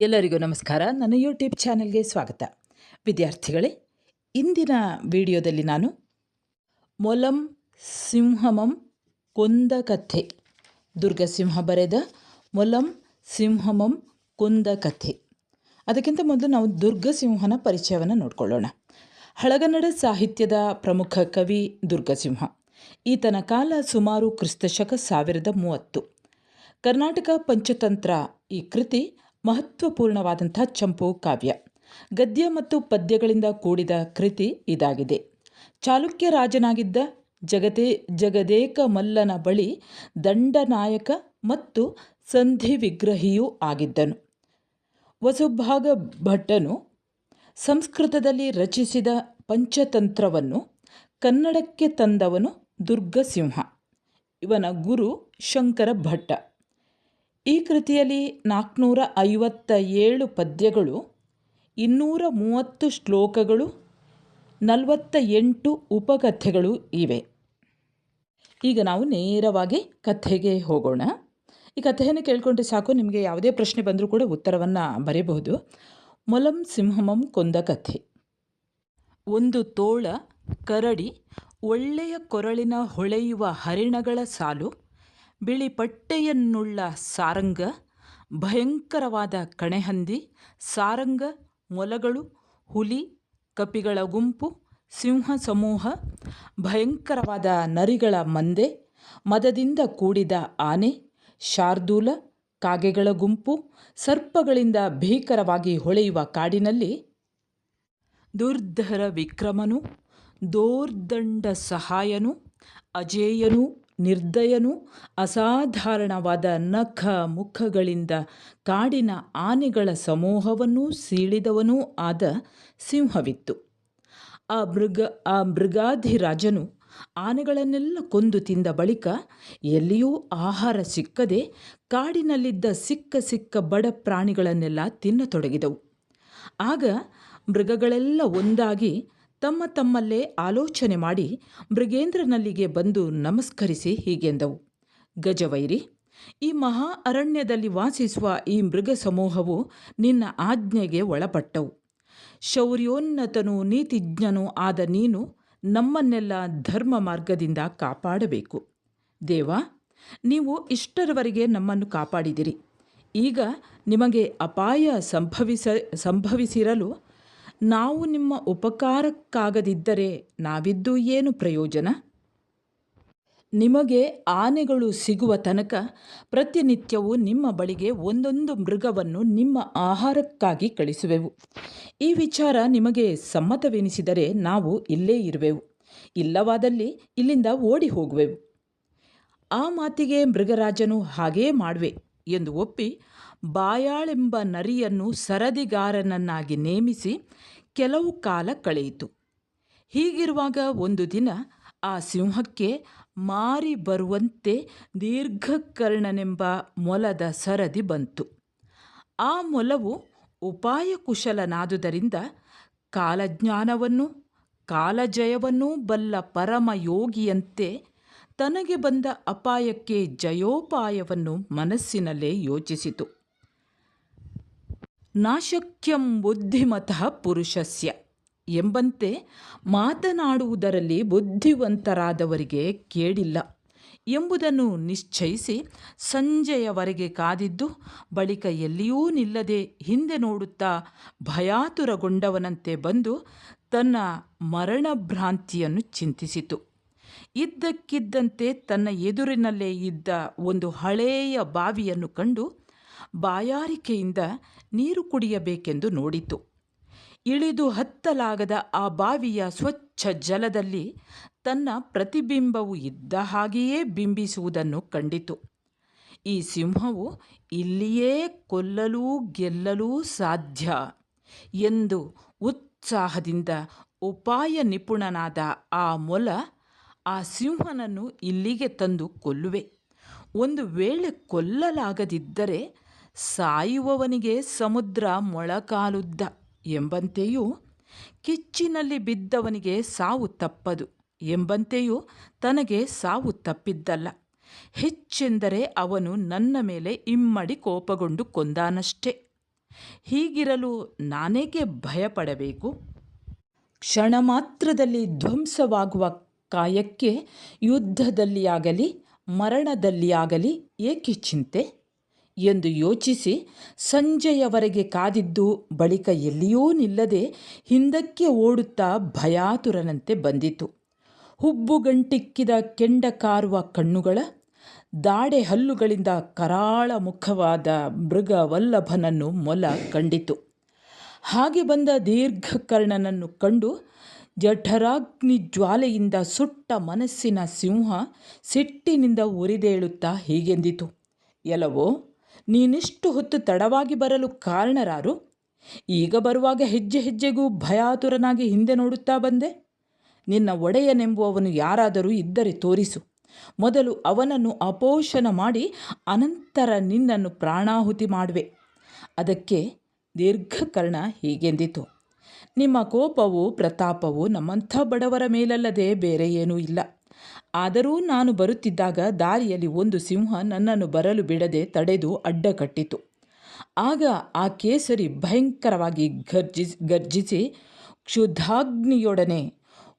ಎಲ್ಲರಿಗೂ ನಮಸ್ಕಾರ. ನನ್ನ ಯೂಟ್ಯೂಬ್ ಚಾನೆಲ್ಗೆ ಸ್ವಾಗತ. ವಿದ್ಯಾರ್ಥಿಗಳೇ, ಇಂದಿನ ವಿಡಿಯೋದಲ್ಲಿ ನಾನು ಮೊಲಂ ಸಿಂಹಮಂ ಕೊಂದ ಕಥೆ ದುರ್ಗಸಿಂಹ ಬರೆದ ಮೊಲಂ ಸಿಂಹಮಂ ಕೊಂದ ಕಥೆ ಅದಕ್ಕಿಂತ ಮೊದಲು ನಾವು ದುರ್ಗಸಿಂಹನ ಪರಿಚಯವನ್ನು ನೋಡಿಕೊಳ್ಳೋಣ. ಹಳಗನ್ನಡ ಸಾಹಿತ್ಯದ ಪ್ರಮುಖ ಕವಿ ದುರ್ಗಸಿಂಹ. ಈತನ ಕಾಲ ಸುಮಾರು ಕ್ರಿಸ್ತಶಕ ಸಾವಿರದ ಮೂವತ್ತು. ಕರ್ನಾಟಕ ಪಂಚತಂತ್ರ ಈ ಕೃತಿ ಮಹತ್ವಪೂರ್ಣವಾದಂಥ ಚಂಪು ಕಾವ್ಯ. ಗದ್ಯ ಮತ್ತು ಪದ್ಯಗಳಿಂದ ಕೂಡಿದ ಕೃತಿ ಇದಾಗಿದೆ. ಚಾಲುಕ್ಯ ರಾಜನಾಗಿದ್ದ ಜಗದೇ ಜಗದೇಕ ಮಲ್ಲನ ಬಳಿ ದಂಡನಾಯಕ ಮತ್ತು ಸಂಧಿ ವಿಗ್ರಹಿಯೂ ಆಗಿದ್ದನು. ವಸುಭಾಗ ಭಟ್ಟನು ಸಂಸ್ಕೃತದಲ್ಲಿ ರಚಿಸಿದ ಪಂಚತಂತ್ರವನ್ನು ಕನ್ನಡಕ್ಕೆ ತಂದವನು ದುರ್ಗಸಿಂಹ. ಇವನ ಗುರು ಶಂಕರ ಭಟ್ಟ. ಈ ಕೃತಿಯಲ್ಲಿ ನಾಲ್ಕುನೂರ ಐವತ್ತ ಏಳು ಪದ್ಯಗಳು ಇನ್ನೂರ ಮೂವತ್ತು ಶ್ಲೋಕಗಳು ನಲವತ್ತ ಎಂಟು ಉಪಕಥೆಗಳು ಇವೆ. ಈಗ ನಾವು ನೇರವಾಗಿ ಕಥೆಗೆ ಹೋಗೋಣ. ಈ ಕಥೆಯನ್ನು ಕೇಳಿಕೊಂಡ್ರೆ ಸಾಕು, ನಿಮಗೆ ಯಾವುದೇ ಪ್ರಶ್ನೆ ಬಂದರೂ ಕೂಡ ಉತ್ತರವನ್ನು ಬರೆಯಬಹುದು ಮೊಲಂ ಸಿಂಹಮಂ ಕೊಂದ ಕಥೆ. ಒಂದು ತೋಳ ಕರಡಿ ಒಳ್ಳೆಯ ಕೊರಳಿನ ಹೊಳೆಯುವ ಹರಿಣಗಳ ಸಾಲು ಬಿಳಿ ಪಟ್ಟೆಯನ್ನುಳ್ಳ ಸಾರಂಗ, ಭಯಂಕರವಾದ ಕಣೆಹಂದಿ, ಸಾರಂಗ, ಮೊಲಗಳು, ಹುಲಿ, ಕಪಿಗಳ ಗುಂಪು, ಸಿಂಹ ಸಮೂಹ, ಭಯಂಕರವಾದ ನರಿಗಳ ಮಂದೆ, ಮದದಿಂದ ಕೂಡಿದ ಆನೆ, ಶಾರ್ದೂಲ, ಕಾಗೆಗಳ ಗುಂಪು, ಸರ್ಪಗಳಿಂದ ಭೀಕರವಾಗಿ ಹೊಳೆಯುವ ಕಾಡಿನಲ್ಲಿ ದುರ್ಧರ ವಿಕ್ರಮನು, ದೋರ್ದಂಡ ಸಹಾಯನು, ಅಜೇಯನು ನಿರ್ದಯನು ಅಸಾಧಾರಣವಾದ ನಖ ಮುಖಗಳಿಂದ ಕಾಡಿನ ಆನೆಗಳ ಸಮೂಹವನ್ನೂ ಸೀಳಿದವನೂ ಆದ ಸಿಂಹವಿತ್ತು. ಆ ಮೃಗ, ಆ ಮೃಗಾಧಿರಾಜನು ಆನೆಗಳನ್ನೆಲ್ಲ ಕೊಂದು ತಿಂದ ಬಳಿಕ ಎಲ್ಲಿಯೂ ಆಹಾರ ಸಿಕ್ಕದೆ ಕಾಡಿನಲ್ಲಿದ್ದ ಸಿಕ್ಕ ಸಿಕ್ಕ ಬಡ ಪ್ರಾಣಿಗಳನ್ನೆಲ್ಲ ತಿನ್ನತೊಡಗಿದವು. ಆಗ ಮೃಗಗಳೆಲ್ಲ ಒಂದಾಗಿ ತಮ್ಮ ತಮ್ಮಲ್ಲೇ ಆಲೋಚನೆ ಮಾಡಿ ಮೃಗೇಂದ್ರನಲ್ಲಿಗೆ ಬಂದು ನಮಸ್ಕರಿಸಿ ಹೀಗೆಂದವು. ಗಜವೈರಿ, ಈ ಮಹಾ ಅರಣ್ಯದಲ್ಲಿ ವಾಸಿಸುವ ಈ ಮೃಗ ಸಮೂಹವು ನಿನ್ನ ಆಜ್ಞೆಗೆ ಒಳಪಟ್ಟವು. ಶೌರ್ಯೋನ್ನತನೂ ನೀತಿಜ್ಞನೂ ಆದ ನೀನು ನಮ್ಮನ್ನೆಲ್ಲ ಧರ್ಮ ಮಾರ್ಗದಿಂದ ಕಾಪಾಡಬೇಕು. ದೇವ, ನೀವು ಇಷ್ಟರವರೆಗೆ ನಮ್ಮನ್ನು ಕಾಪಾಡಿದಿರಿ. ಈಗ ನಿಮಗೆ ಅಪಾಯ ಸಂಭವಿಸ, ಸಂಭವಿಸಿರಲು ನಾವು ನಿಮ್ಮ ಉಪಕಾರಕ್ಕಾಗದಿದ್ದರೆ ನಾವಿದ್ದು ಏನು ಪ್ರಯೋಜನ? ನಿಮಗೆ ಆನೆಗಳು ಸಿಗುವ ತನಕ ಪ್ರತಿನಿತ್ಯವೂ ನಿಮ್ಮ ಬಳಿಗೆ ಒಂದೊಂದು ಮೃಗವನ್ನು ನಿಮ್ಮ ಆಹಾರಕ್ಕಾಗಿ ಕಳಿಸುವೆವು. ಈ ವಿಚಾರ ನಿಮಗೆ ಸಮ್ಮತವೆನಿಸಿದರೆ ನಾವು ಇಲ್ಲೇ ಇರುವೆವು. ಇಲ್ಲವಾದಲ್ಲಿ ಇಲ್ಲಿಂದ ಓಡಿ ಹೋಗುವೆವು. ಆ ಮಾತಿಗೆ ಮೃಗರಾಜನು ಹಾಗೇ ಮಾಡುವೆ ಎಂದು ಒಪ್ಪಿ ಬಾಯಾಳೆಂಬ ನರಿಯನ್ನು ಸರದಿಗಾರನನ್ನಾಗಿ ನೇಮಿಸಿ ಕೆಲವು ಕಾಲ ಕಳೆಯಿತು. ಹೀಗಿರುವಾಗ ಒಂದು ದಿನ ಆ ಸಿಂಹಕ್ಕೆ ಮಾರಿ ಬರುವಂತೆ ದೀರ್ಘಕರ್ಣನೆಂಬ ಮೊಲದ ಸರದಿ ಬಂತು. ಆ ಮೊಲವು ಉಪಾಯ ಕುಶಲನಾದುದರಿಂದ ಕಾಲಜ್ಞಾನವನ್ನು ಕಾಲಜಯವನ್ನೂ ಬಲ್ಲ ಪರಮಯೋಗಿಯಂತೆ ತನಗೆ ಬಂದ ಅಪಾಯಕ್ಕೆ ಜಯೋಪಾಯವನ್ನು ಮನಸ್ಸಿನಲ್ಲೇ ಯೋಚಿಸಿತು. ನಾಶಕ್ಯಂ ಬುದ್ಧಿಮತಃ ಪುರುಷಸ್ಯ ಎಂಬಂತೆ ಮಾತನಾಡುವುದರಲ್ಲಿ ಬುದ್ಧಿವಂತರಾದವರಿಗೆ ಕೇಡಿಲ್ಲ ಎಂಬುದನ್ನು ನಿಶ್ಚಯಿಸಿ ಸಂಜೆಯವರೆಗೆ ಕಾದಿದ್ದು ಬಳಿಕ ಎಲ್ಲಿಯೂ ನಿಲ್ಲದೆ ಹಿಂದೆ ನೋಡುತ್ತಾ ಭಯಾತುರಗೊಂಡವನಂತೆ ಬಂದು ತನ್ನ ಮರಣಭ್ರಾಂತಿಯನ್ನು ಚಿಂತಿಸಿತು. ಇದ್ದಕ್ಕಿದ್ದಂತೆ ತನ್ನ ಎದುರಿನಲ್ಲೇ ಇದ್ದ ಒಂದು ಹಳೆಯ ಬಾವಿಯನ್ನು ಕಂಡು ಬಾಯಾರಿಕೆಯಿಂದ ನೀರು ಕುಡಿಯಬೇಕೆಂದು ನೋಡಿತು. ಇಳಿದು ಹತ್ತಲಾಗದ ಆ ಬಾವಿಯ ಸ್ವಚ್ಛ ಜಲದಲ್ಲಿ ತನ್ನ ಪ್ರತಿಬಿಂಬವು ಇದ್ದ ಹಾಗೆಯೇ ಬಿಂಬಿಸುವುದನ್ನು ಕಂಡಿತು. ಈ ಸಿಂಹವು ಇಲ್ಲಿಯೇ ಕೊಲ್ಲಲೂ ಗೆಲ್ಲಲೂ ಸಾಧ್ಯ ಎಂದು ಉತ್ಸಾಹದಿಂದ ಉಪಾಯ ನಿಪುಣನಾದ ಆ ಮೊಲ ಆ ಸಿಂಹನನ್ನು ಇಲ್ಲಿಗೆ ತಂದು ಕೊಲ್ಲುವೆ. ಒಂದು ವೇಳೆ ಕೊಲ್ಲಲಾಗದಿದ್ದರೆ ಸಾಯುವವನಿಗೆ ಸಮುದ್ರ ಮೊಳಕಾಲುದ್ದ ಎಂಬಂತೆಯೂ ಕಿಚ್ಚಿನಲ್ಲಿ ಬಿದ್ದವನಿಗೆ ಸಾವು ತಪ್ಪದು ಎಂಬಂತೆಯೂ ತನಗೆ ಸಾವು ತಪ್ಪಿದ್ದಲ್ಲ. ಹೆಚ್ಚೆಂದರೆ ಅವನು ನನ್ನ ಮೇಲೆ ಇಮ್ಮಡಿ ಕೋಪಗೊಂಡು ಕೊಂದಾನಷ್ಟೇ. ಹೀಗಿರಲು ನಾನೇಕೆ ಭಯಪಡಬೇಕು? ಕ್ಷಣ ಮಾತ್ರದಲ್ಲಿ ಧ್ವಂಸವಾಗುವ ಕಾಯಕ್ಕೆ ಯುದ್ಧದಲ್ಲಿ ಆಗಲಿ ಮರಣದಲ್ಲಿ ಆಗಲಿ ಏಕೆ ಚಿಂತೆ? ಎಂದು ಯೋಚಿಸಿ ಸಂಜೆಯವರೆಗೆ ಕಾದಿದ್ದು ಬಳಿಕ ಎಲ್ಲಿಯೂ ನಿಲ್ಲದೆ ಹಿಂದಕ್ಕೆ ಓಡುತ್ತಾ ಭಯಾತುರನಂತೆ ಬಂದಿತು. ಹುಬ್ಬುಗಂಟಿಕ್ಕಿದ ಕೆಂಡ ಕಾರುವ ಕಣ್ಣುಗಳ, ದಾಡೆ ಹಲ್ಲುಗಳಿಂದ ಕರಾಳ ಮುಖವಾದ ಮೃಗವಲ್ಲಭನನ್ನು ಮೊಲ ಕಂಡಿತು. ಹಾಗೆ ಬಂದ ದೀರ್ಘಕರ್ಣನನ್ನು ಕಂಡು ಜಠರಾಗ್ನಿ ಜ್ವಾಲೆಯಿಂದ ಸುಟ್ಟ ಮನಸ್ಸಿನ ಸಿಂಹ ಸಿಟ್ಟಿನಿಂದ ಉರಿದೇಳುತ್ತಾ ಹೀಗೆಂದಿತು. ಎಲವೋ ನೀನಿಷ್ಟು ಹೊತ್ತು ತಡವಾಗಿ ಬರಲು ಕಾರಣರಾರು? ಈಗ ಬರುವಾಗ ಹೆಜ್ಜೆ ಹೆಜ್ಜೆಗೂ ಭಯಾತುರನಾಗಿ ಹಿಂದೆ ನೋಡುತ್ತಾ ಬಂದೆ? ನಿನ್ನ ಒಡೆಯನೆಂಬುವವನು ಯಾರಾದರೂ ಇದ್ದರೆ ತೋರಿಸು. ಮೊದಲು ಅವನನ್ನು ಅಪೋಷಣ ಮಾಡಿ, ಅನಂತರ ನಿನ್ನನ್ನು ಪ್ರಾಣಾಹುತಿ ಮಾಡುವೆ. ಅದಕ್ಕೆ ದೀರ್ಘಕರ್ಣ ಹೀಗೆಂದಿತು. ನಿಮ್ಮ ಕೋಪವು ಪ್ರತಾಪವು ನಮ್ಮಂಥ ಬಡವರ ಮೇಲಲ್ಲದೆ ಬೇರೆ ಏನೂ ಇಲ್ಲ. ಆದರೂ ನಾನು ಬರುತ್ತಿದ್ದಾಗ ದಾರಿಯಲ್ಲಿ ಒಂದು ಸಿಂಹ ನನ್ನನ್ನು ಬರಲು ಬಿಡದೆ ತಡೆದು ಅಡ್ಡ ಕಟ್ಟಿತು ಆಗ ಆ ಕೇಸರಿ ಭಯಂಕರವಾಗಿ ಗರ್ಜಿಸಿ ಕ್ಷುಧಾಗ್ನಿಯೊಡನೆ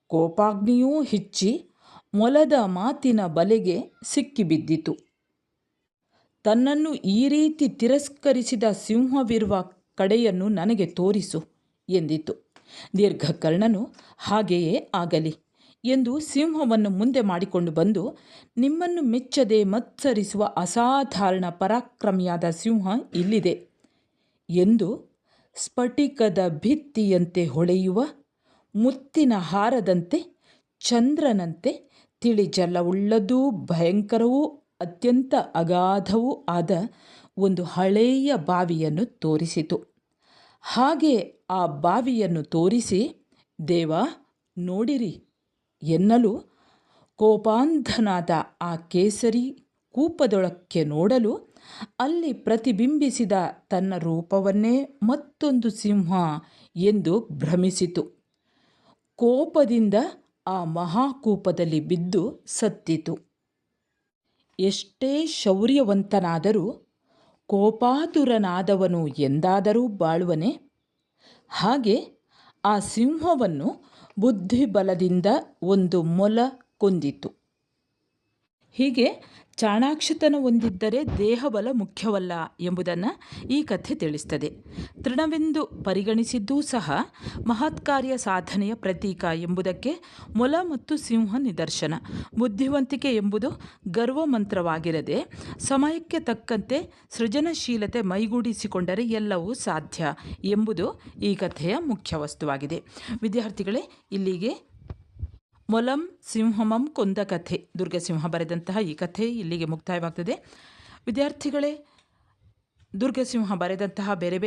ಕೋಪಾಗ್ನಿಯೂ ಹೆಚ್ಚಿ ಮೊಲದ ಮಾತಿನ ಬಲೆಗೆ ಸಿಕ್ಕಿಬಿದ್ದಿತು. ತನ್ನನ್ನು ಈ ರೀತಿ ತಿರಸ್ಕರಿಸಿದ ಸಿಂಹವಿರುವ ಕಡೆಯನ್ನು ನನಗೆ ತೋರಿಸು ಎಂದಿತು. ದೀರ್ಘಕರ್ಣನು ಹಾಗೆಯೇ ಆಗಲಿ. ಎಂದು ಸಿಂಹವನ್ನು ಮುಂದೆ ಮಾಡಿಕೊಂಡು ಬಂದು, ನಿಮ್ಮನ್ನು ಮೆಚ್ಚದೆ ಮತ್ಸರಿಸುವ ಅಸಾಧಾರಣ ಪರಾಕ್ರಮಿಯಾದ ಸಿಂಹ ಇಲ್ಲಿದೆ. ಎಂದು ಸ್ಫಟಿಕದ ಭಿತ್ತಿಯಂತೆ ಹೊಳೆಯುವ ಮುತ್ತಿನ ಹಾರದಂತೆ ಚಂದ್ರನಂತೆ ತಿಳಿಜಲವುಳ್ಳದೂ ಭಯಂಕರವೂ ಅತ್ಯಂತ ಅಗಾಧವೂ ಆದ ಒಂದು ಹಳೆಯ ಬಾವಿಯನ್ನು ತೋರಿಸಿತು. ಹಾಗೆ ಆ ಬಾವಿಯನ್ನು ತೋರಿಸಿ, ದೇವ, ನೋಡಿರಿ ಎನ್ನಲು ಕೋಪಾಂಧನಾದ ಆ ಕೇಸರಿ ಕೂಪದೊಳಕ್ಕೆ ನೋಡಲು ಅಲ್ಲಿ ಪ್ರತಿಬಿಂಬಿಸಿದ ತನ್ನ ರೂಪವನ್ನೇ ಮತ್ತೊಂದು ಸಿಂಹ ಎಂದು ಭ್ರಮಿಸಿತು. ಕೋಪದಿಂದ ಆ ಮಹಾಕೂಪದಲ್ಲಿ ಬಿದ್ದು ಸತ್ತಿತು. ಎಷ್ಟೇ ಶೌರ್ಯವಂತನಾದರೂ ಕೋಪಾತುರನಾದವನು ಎಂದಾದರೂ ಬಾಳುವನೆ. ಹಾಗೆ ಆ ಸಿಂಹವನ್ನು ಬುದ್ಧಿಬಲದಿಂದ ಒಂದು ಮೊಲ ಕುಂದಿತು. ಹೀಗೆ ಚಾಣಾಕ್ಷತನ ಹೊಂದಿದ್ದರೆ ದೇಹಬಲ ಮುಖ್ಯವಲ್ಲ ಎಂಬುದನ್ನು ಈ ಕಥೆ ತಿಳಿಸ್ತದೆ. ತೃಣವೆಂದು ಪರಿಗಣಿಸಿದ್ದೂ ಸಹ ಮಹತ್ಕಾರ್ಯ ಸಾಧನೆಯ ಪ್ರತೀಕ ಎಂಬುದಕ್ಕೆ ಮೊಲ ಮತ್ತು ಸಿಂಹ ನಿದರ್ಶನ. ಬುದ್ಧಿವಂತಿಕೆ ಎಂಬುದು ಗರ್ವ ಮಂತ್ರವಾಗಿರದೆ ಸಮಯಕ್ಕೆ ತಕ್ಕಂತೆ ಸೃಜನಶೀಲತೆ ಮೈಗೂಡಿಸಿಕೊಂಡರೆ ಎಲ್ಲವೂ ಸಾಧ್ಯ ಎಂಬುದು ಈ ಕಥೆಯ ಮುಖ್ಯ ವಸ್ತುವಾಗಿದೆ. ವಿದ್ಯಾರ್ಥಿಗಳೇ, ಇಲ್ಲಿಗೆ ಮೊಲಂ ಸಿಂಹಮಂ ಕೊಂದ ಕಥೆ. ದುರ್ಗಸಿಂಹ ಬರೆದಂತಹ ಈ ಕಥೆ ಇಲ್ಲಿಗೆ ಮುಕ್ತಾಯವಾಗ್ತದೆ. ವಿದ್ಯಾರ್ಥಿಗಳೇ, ದುರ್ಗಸಿಂಹ ಬರೆದಂತಹ ಬೇರೆ ಬೇರೆ